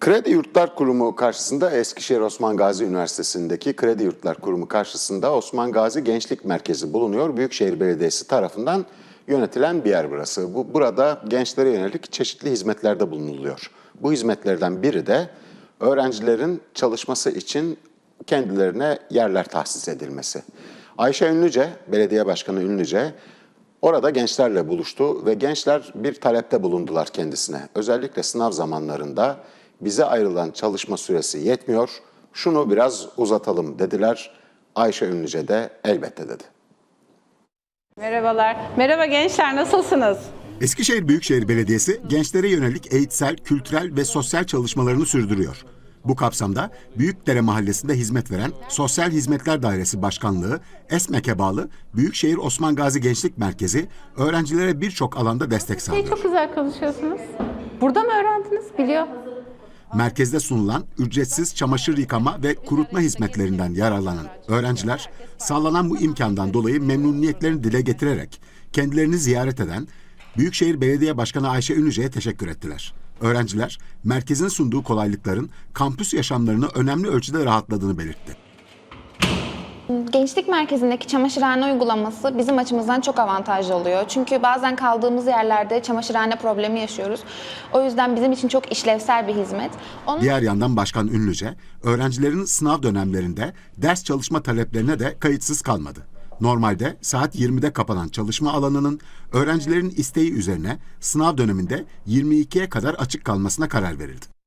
Kredi Yurtlar Kurumu karşısında Eskişehir Osman Gazi Üniversitesi'ndeki Kredi Yurtlar Kurumu karşısında Osman Gazi Gençlik Merkezi bulunuyor. Büyükşehir Belediyesi tarafından yönetilen bir yer burası. Bu burada gençlere yönelik çeşitli hizmetlerde bulunuluyor. Bu hizmetlerden biri de öğrencilerin çalışması için kendilerine yerler tahsis edilmesi. Ayşe Ünlüce, belediye başkanı Ünlüce Orada gençlerle buluştu ve gençler bir talepte bulundular kendisine. Özellikle sınav zamanlarında bize ayrılan çalışma süresi yetmiyor, şunu biraz uzatalım dediler. Ayşe Ünlüce de elbette dedi. Merhabalar. Merhaba gençler nasılsınız? Eskişehir Büyükşehir Belediyesi gençlere yönelik eğitsel, kültürel ve sosyal çalışmalarını sürdürüyor. Bu kapsamda Büyükdere Mahallesi'nde hizmet veren Sosyal Hizmetler Dairesi Başkanlığı, ESMEK'e bağlı Büyükşehir Osman Gazi Gençlik Merkezi öğrencilere birçok alanda destek sağlıyor. çok güzel konuşuyorsunuz. Burada mı öğrendiniz? Biliyor. Merkezde sunulan ücretsiz çamaşır yıkama ve kurutma hizmetlerinden yararlanan öğrenciler sağlanan bu imkandan dolayı memnuniyetlerini dile getirerek kendilerini ziyaret eden Büyükşehir Belediye Başkanı Ayşe Ünlüce'ye teşekkür ettiler. Öğrenciler merkezin sunduğu kolaylıkların kampüs yaşamlarını önemli ölçüde rahatladığını belirtti. Gençlik merkezindeki çamaşırhane uygulaması bizim açımızdan çok avantajlı oluyor. Çünkü bazen kaldığımız yerlerde çamaşırhane problemi yaşıyoruz. O yüzden bizim için çok işlevsel bir hizmet. Onun Diğer yandan Başkan Ünlüce, öğrencilerin sınav dönemlerinde ders çalışma taleplerine de kayıtsız kalmadı. Normalde saat 20'de kapanan çalışma alanının öğrencilerin isteği üzerine sınav döneminde 22'ye kadar açık kalmasına karar verildi.